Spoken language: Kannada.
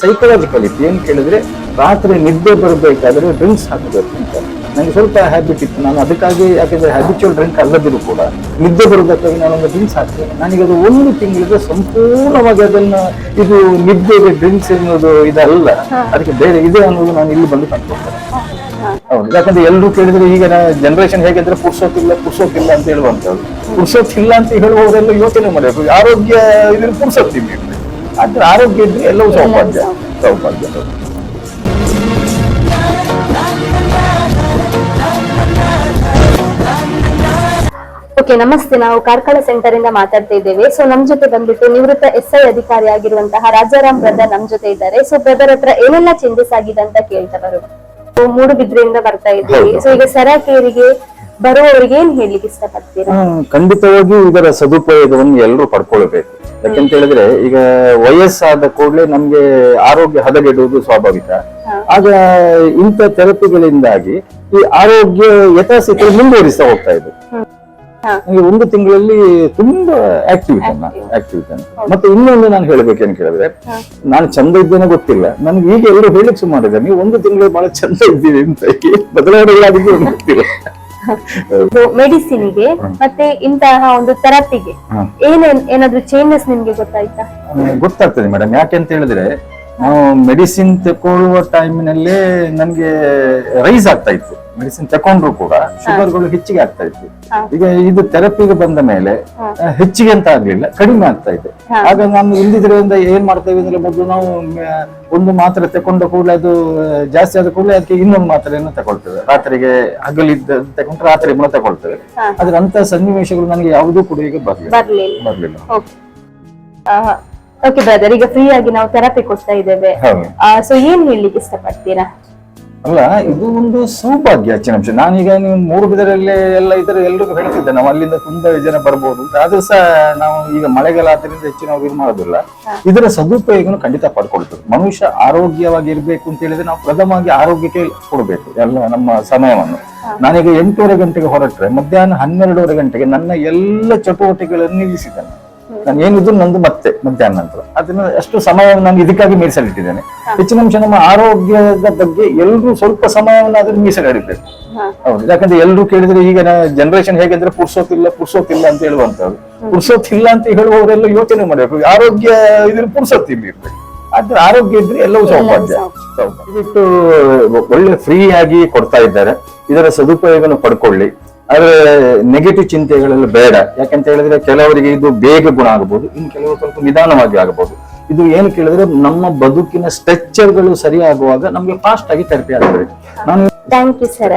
ಸೈಕಲಾಜಿಕಲ್ ಏನು ಏನ್ ಕೇಳಿದ್ರೆ ರಾತ್ರಿ ನಿದ್ದೆ ಬರಬೇಕಾದ್ರೆ ಡ್ರಿಂಕ್ಸ್ ಹಾಕಬೇಕು ಅಂತ. ನನಗೆ ಸ್ವಲ್ಪ ಹ್ಯಾಬಿಟ್ ಇತ್ತು. ನಾನು ಅದಕ್ಕಾಗಿ ಯಾಕೆಂದ್ರೆ ಹ್ಯಾಬಿಚುವಲ್ ಡ್ರಿಂಕ್ ಅಲ್ಲದಿರು ಕೂಡ. ನಿದ್ದೆ ಬರಬೇಕಾಗಿ ನಾನೊಂದು ಡ್ರಿಂಕ್ಸ್ ಹಾಕ್ತೇನೆ. ನನಗೆ ಅದು ಒಂದು ತಿಂಗಳಿಗೆ ಸಂಪೂರ್ಣವಾಗಿ ಅದನ್ನ ಇದು ನಿದ್ದೆಗೆ ಡ್ರಿಂಕ್ಸ್ ಎನ್ನುವುದು ಇದಲ್ಲ. ಅದಕ್ಕೆ ಬೇರೆ ಇದೆ ಅನ್ನೋದು ನಾನು ಇಲ್ಲಿ ಬಂದು ಕಂಡುಕೊಳ್ತೇನೆ ಹೌದು. ಯಾಕಂದ್ರೆ ಎಲ್ಲರೂ ಕೇಳಿದ್ರೆ ಈಗ ಜನರೇಷನ್ ಹೇಗಿದ್ರೆ ಪುರ್ಸೋತಿಲ್ಲ ಪುರ್ಸೋತಿಲ್ಲ ಅಂತ ಹೇಳುವಂಥದ್ದು ಪುರ್ಸೋತಿಲ್ಲ ಅಂತ ಹೇಳುವವರೆಲ್ಲ ಯೋಚನೆ ಮಾಡಬೇಕು. ಆರೋಗ್ಯ ಇದ್ರೆ ಪುರ್ಸೋತಿಲ್ಲ ಆದ್ರೆ ಆರೋಗ್ಯ ಇದ್ರೆ ಎಲ್ಲವೂ ಸೌಭಾಗ್ಯ. ಸೌಭಾಗ್ಯ. ಓಕೆ ನಮಸ್ತೆ. ನಾವು ಕಾರ್ಕಳ ಸೆಂಟರ್ ಇಂದ ಮಾತಾಡ್ತಾ ಇದ್ದೇವೆ. ಸೊ ನಮ್ ಜೊತೆ ಬಂದ್ಬಿಟ್ಟು ನಿವೃತ್ತ ಎಸ್ ಐ ಅಧಿಕಾರಿ ಆಗಿರುವಂತಹ ರಾಜಾರಾಮ್ ಬ್ರದರ್ ನಮ್ ಜೊತೆ ಇದ್ದಾರೆ. ಸೊ ಬ್ರದರ್ ಹತ್ರ ಏನೆಲ್ಲ ಚೇಂಜಸ್ ಆಗಿದೆ ಅಂತ ಕೇಳ್ತವರು ಮೂಡುಬಿದ್ರೆಯಿಂದ ಬರ್ತಾ ಇದ್ದೀವಿ. ಸೊ ಈಗ ಸರಕೇರಿಗೆ ಬರುವವರಿಗೆ ಏನ್ ಹೇಳ್ಲಿಕ್ಕೆ ಇಷ್ಟಪಡ್ತೀರಾ? ಹ್ಮ್, ಖಂಡಿತವಾಗಿಯೂ ಇದರ ಸದುಪಯೋಗವನ್ನು ಎಲ್ಲರೂ ಪಡ್ಕೊಳ್ಬೇಕು ಯಾಕಂತ ಹೇಳಿದ್ರೆ ಈಗ ವಯಸ್ಸಾದ ಕೂಡಲೇ ನಮ್ಗೆ ಆರೋಗ್ಯ ಹದಗೆಡುವುದು ಸ್ವಾಭಾವಿಕ. ಆಗ ಇಂಥ ಥೆರಪಿಗಳಿಂದಾಗಿ ಈ ಆರೋಗ್ಯ ಯಥಾಸ್ಥಿತಿ ಮುಂದುವರಿಸ್ತಾ ಹೋಗ್ತಾ ಇದೆ. ಒಂದು ತಿಂಗಳಲ್ಲಿ ತುಂಬಾ ಆಕ್ಟಿವ್ ಇದ್ದಾನೆ ಮತ್ತೆ ಇನ್ನೊಂದು ನಾನು ಹೇಳ್ಬೇಕೇನು ಕೇಳಿದ್ರೆ ನಾನು ಚಂದ ಇದ್ದೇನೆ ಗೊತ್ತಿಲ್ಲ. ನನ್ಗೆ ಈಗ ಎಲ್ಲರೂ ಹೇಳಿಕ್ ಸುಮಾರಿದೆ. ನೀವು ಒಂದು ತಿಂಗಳು ಬಹಳ ಚಂದ ಇದ್ದೀವಿ ಅಂತ ಏನ್ ಬದಲಾವಣೆ ಗೊತ್ತಿಲ್ಲ. ಮೆಡಿಸಿನ್ಗೆ ಮತ್ತೆ ಇಂತಹ ಒಂದು ಥೆರಪಿಗೆ. ಏನೇನ್ ಏನಾದ್ರೂ ಚೇಂಜಸ್ ನಿಮ್ಗೆ ಗೊತ್ತಾಯ್ತಾ? ಗೊತ್ತಾಗ್ತದೆ ಮೇಡಮ್ ಯಾಕೆ ಅಂತ ಹೇಳಿದ್ರೆ ನಾವು ಮೆಡಿಸಿನ್ ತಕೊಳ್ಳುವ ಟೈಮಿನಲ್ಲೇ ನನ್ಗೆ ರೈಸ್ ಆಗ್ತಾ ಇತ್ತು. ಮೆಡಿಸಿನ್ ತಕೊಂಡ್ರು ಕೂಡ ಶುಗರ್ಗಳು ಹೆಚ್ಚಿಗೆ ಆಗ್ತಾ ಇತ್ತು. ಈಗ ಇದು ಥೆರಪಿಗೆ ಬಂದ ಮೇಲೆ. ಹೆಚ್ಚಿಗೆ ಅಂತ ಆಗ್ಲಿಲ್ಲ ಕಡಿಮೆ ಆಗ್ತಾ ಇದೆ. ಆಗ ನಾನು ಇಲ್ದಿದ್ರಿಂದ ಏನ್ ಮಾಡ್ತೇವೆ ಅಂದ್ರೆ ಮೊದಲು ನಾವು ಒಂದು ಮಾತ್ರೆ ತಕೊಂಡ ಕೂಡಲೇ ಅದು ಜಾಸ್ತಿ ಆದ ಕೂಡಲೇ ಅದಕ್ಕೆ ಇನ್ನೊಂದು ಮಾತ್ರೆಯನ್ನು ತಗೊಳ್ತೇವೆ. ರಾತ್ರಿಗೆ ಹಗಲಿದ್ದ ತಗೊಂಡ್ರೆ ರಾತ್ರಿ ಕೂಡ ತಗೊಳ್ತೇವೆ. ಆದ್ರೆ ಅಂತ ಸನ್ನಿವೇಶಗಳು ನನಗೆ ಯಾವುದೂ ಕೂಡ ಈಗ ಬರ್ಲಿಲ್ಲ. ಬರ್ಲಿಲ್ಲ. ಓಕೆ ಬ್ರದರ್ ಈಗ ಫ್ರೀ ಆಗಿ ನಾವು ಥೆರಪಿ ಕೊಡ್ತಾ ಇದ್ದೇವೆ. ಸೊ ಏನ್ ಹೇಳಲಿಕ್ಕೆ ಇಷ್ಟಪಡ್ತೀರಾ? ಅಲ್ಲ ಇದು ಒಂದು ಸೌಭಾಗ್ಯ ಹೆಚ್ಚಿನ ಅಂಶ. ನಾನೀಗ ನೀವು ಮೂರು ಬಿದರಲ್ಲಿ ಎಲ್ಲ ಇತರ ಎಲ್ರಿಗೂ ಹೇಳ್ತಿದ್ದೆ. ನಾವು ಅಲ್ಲಿಂದ ತುಂಬಾ ಜನ ಬರ್ಬೋದು. ಅದು ಆದ್ರೂ ಸಹ ನಾವು ಈಗ ಮಳೆಗಾಲ ಆದ್ರಿಂದ ಹೆಚ್ಚು ನಾವು ಇದು ಮಾಡೋದಿಲ್ಲ. ಇದರ ಸದುಪಯೋಗನು ಖಂಡಿತ ಪಡ್ಕೊಳ್ತೇವೆ. ಮನುಷ್ಯ ಆರೋಗ್ಯವಾಗಿ ಇರ್ಬೇಕು ಅಂತ ಹೇಳಿದ್ರೆ ನಾವು ಪ್ರಥಮವಾಗಿ ಆರೋಗ್ಯಕ್ಕೆ ಕೊಡಬೇಕು ಎಲ್ಲ ನಮ್ಮ ಸಮಯವನ್ನು. ನಾನೀಗ ಎಂಟೂವರೆ ಗಂಟೆಗೆ ಹೊರಟ್ರೆ ಮಧ್ಯಾಹ್ನ ಹನ್ನೆರಡೂವರೆ ಗಂಟೆಗೆ ನನ್ನ ಎಲ್ಲ ಚಟುವಟಿಕೆಗಳನ್ನು ನಿಲ್ಲಿಸಿದ್ದೇನೆ. ನಾನು ಏನಿದ್ರು ನಂದು ಮತ್ತೆ ಮಧ್ಯಾಹ್ನ ನಂತರ. ಅದನ್ನ ಅಷ್ಟು ಸಮಯವನ್ನು ನಾನು ಇದಕ್ಕಾಗಿ ಮೀಸಲಿಟ್ಟಿದ್ದೇನೆ ಹೆಚ್ಚಿನ ಅಂಶ ನಮ್ಮ ಆರೋಗ್ಯದ ಬಗ್ಗೆ ಎಲ್ಲರೂ ಸ್ವಲ್ಪ ಸಮಯವನ್ನು ಅದನ್ನು ಮೀಸಲಿಡಬೇಕು ಹೌದು ಯಾಕಂದ್ರೆ ಎಲ್ಲರೂ ಕೇಳಿದ್ರೆ ಈಗ ಜನರೇಷನ್ ಹೇಗಿದ್ರೆ ಪುರ್ಸೋತಿಲ್ಲ ಪುರ್ಸೋತಿಲ್ಲ ಅಂತ ಹೇಳುವಂತವ್ರು ಪುರ್ಸೋತಿಲ್ಲ ಅಂತ ಹೇಳುವವರೆಲ್ಲ ಯೋಚನೆ ಮಾಡಬೇಕು. ಆರೋಗ್ಯ ಇದ್ರೆ ಪುರ್ಸೋತಿಲ್ಲ ಇರ್ಬೇಕು. ಆದ್ರೆ ಆರೋಗ್ಯ ಇದ್ರೆ ಎಲ್ಲವೂ ಸೌಭಾಗ್ಯ ಒಳ್ಳೆ ಫ್ರೀ ಆಗಿ ಕೊಡ್ತಾ ಇದ್ದಾರೆ. ಇದರ ಸದುಪಯೋಗನ ಪಡ್ಕೊಳ್ಳಿ. ಆದ್ರೆ ನೆಗೆಟಿವ್ ಚಿಂತೆಗಳೆಲ್ಲ ಬೇಡ. ಯಾಕಂತ ಹೇಳಿದ್ರೆ ಕೆಲವರಿಗೆ ಇದು ಬೇಗ ಗುಣ ಆಗಬಹುದು ಇನ್ನು ಕೆಲವರು ಸ್ವಲ್ಪ ನಿಧಾನವಾಗಿ ಆಗಬಹುದು ಇದು ಏನು ಕೇಳಿದ್ರೆ ನಮ್ಮ ಬದುಕಿನ ಸ್ಟ್ರಕ್ಚರ್ಗಳು ಸರಿಯಾಗುವಾಗ ನಮ್ಗೆ ಫಾಸ್ಟ್ ಆಗಿ ಥೆರಪಿ ಆಗ್ತದೆ. ನಾನು ಥ್ಯಾಂಕ್ ಯು ಸರ್